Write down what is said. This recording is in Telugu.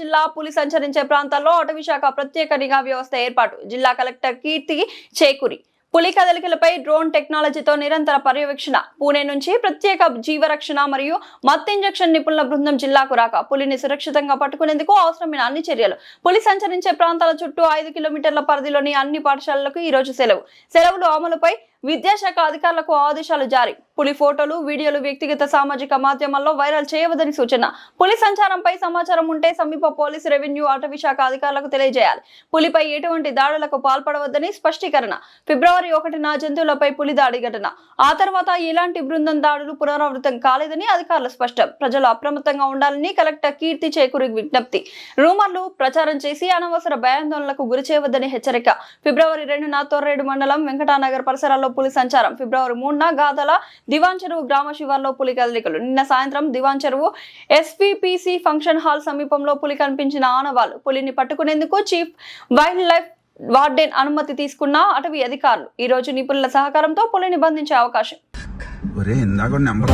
జిల్లా పులి సంచరించే ప్రాంతాల్లో అటవీ శాఖ ప్రత్యేక నిఘా వ్యవస్థ ఏర్పాటు. జిల్లా కలెక్టర్ కీర్తి చేకూరి. పులి కదలికలపై డ్రోన్ టెక్నాలజీతో నిరంతర పర్యవేక్షణ. పూణే నుంచి ప్రత్యేక జీవరక్షణ మరియు మత్ ఇంజక్షన్ నిపుణుల బృందం జిల్లాకు రాక పులిని సురక్షితంగా పట్టుకునేందుకు అవసరమైన అన్ని చర్యలు. పులి సంచరించే ప్రాంతాల చుట్టూ ఐదు కిలోమీటర్ల పరిధిలోని అన్ని పాఠశాలలకు ఈ రోజు సెలవు. సెలవులు అమలుపై విద్యాశాఖ అధికారులకు ఆదేశాలు జారీ. పులి ఫోటోలు వీడియోలు వ్యక్తిగత సామాజిక మాధ్యమాల్లో వైరల్ చేయవద్దని సూచన. పులి సంచారంపై సమాచారం ఉంటే సమీప పోలీసు రెవెన్యూ అటవీ శాఖ అధికారులకు తెలియజేయాలి. పులిపై ఎటువంటి దాడులకు పాల్పడవద్దని స్పష్టీకరణ. ఫిబ్రవరి ఒకటిన జంతువులపై పులి దాడి ఘటన. ఆ తర్వాత ఇలాంటి బృందం దాడులు పునరావృతం కాలేదని అధికారులు స్పష్టం. ప్రజలు అప్రమత్తంగా ఉండాలని కలెక్టర్ కీర్తి చేకూరి విజ్ఞప్తి. రూమర్లు ప్రచారం చేసి అనవసర భయాందోళనలకు గురి చేయవద్దని హెచ్చరిక. ఫిబ్రవరి రెండున తొర్రేడు మండలం వెంకటానగర్ పరిసరాల్లో పులి సంచారం. ఫిబ్రవరి మూడున గాదల దివాన్ చెరువు గ్రామ శివార్లో పులి కదలికలు. నిన్న సాయంత్రం దివాన్ చెరువు ఎస్పీపీసీ ఫంక్షన్ హాల్ సమీపంలో పులి కనిపించిన ఆనవాళ్ళు. పులిని పట్టుకునేందుకు చీఫ్ వైల్డ్ లైఫ్ వార్డెన్ అనుమతి తీసుకున్న అటవీ అధికారులు. ఈ రోజు నిపుణుల సహకారంతో పులిని బంధించే అవకాశం. ఒరే ఇందాక నెంబర్